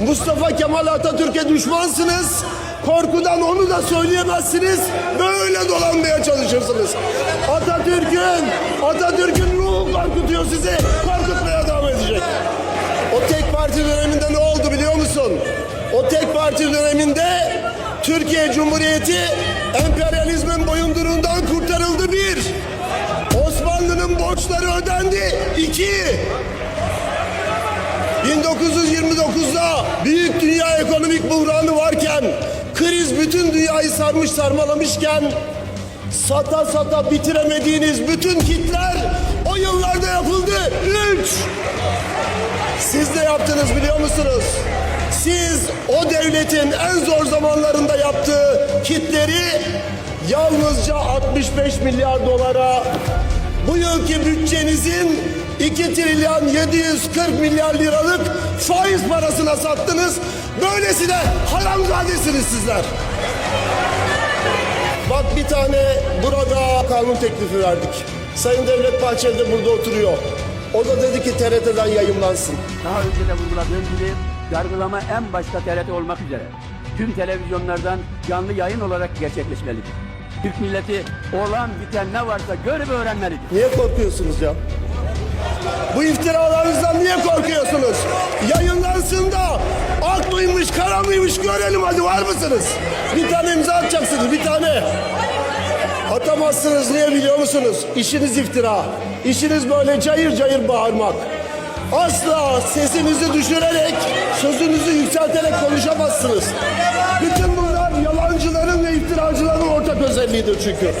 Mustafa Kemal Atatürk'e düşmansınız. Korkudan onu da söyleyemezsiniz. Böyle dolanmaya çalışırsınız. Atatürk'ün Atatürk'ün ruhu korkutuyor sizi. Korkutmaya devam edecek. O tek parti döneminde ne oldu biliyor musun? O tek parti döneminde Türkiye Cumhuriyeti emperyalizmin boyunduruğundan kurtarıldı bir. Osmanlı'nın borçları ödendi iki. 1929'da büyük dünya ekonomik buhranı varken, kriz bütün dünyayı sarmış sarmalamışken, sata sata bitiremediğiniz bütün kitler o yıllarda yapıldı. Üç. Siz ne yaptınız biliyor musunuz? Siz o devletin en zor zamanlarında yaptığı kitleri yalnızca 65 milyar dolara bu yılki bütçenizin 2 trilyon 740 milyar liralık faiz parasına sattınız. Böylesine haramzadesiniz sizler. Bak bir tane burada kanun teklifi verdik. Sayın Devlet Bahçeli de burada oturuyor. O da dedi ki TRT'den yayınlansın. Daha önce de vurguladığım gibi yargılama en başta TRT olmak üzere tüm televizyonlardan canlı yayın olarak gerçekleşmelidir. Türk milleti olan biten ne varsa görüp öğrenmelidir. Niye korkuyorsunuz ya? Bu iftiralarınızdan niye korkuyorsunuz? Yayınlansın da ak mıymış kara mıymış görelim hadi var mısınız? Bir tane imza atacaksınız bir tane. Atamazsınız niye biliyor musunuz? İşiniz iftira. İşiniz böyle cayır cayır bağırmak. Asla sesinizi düşürerek, sözünüzü yükselterek konuşamazsınız. Bütün bunlar yalancıların ve iftiracıların ortak özelliğidir çünkü.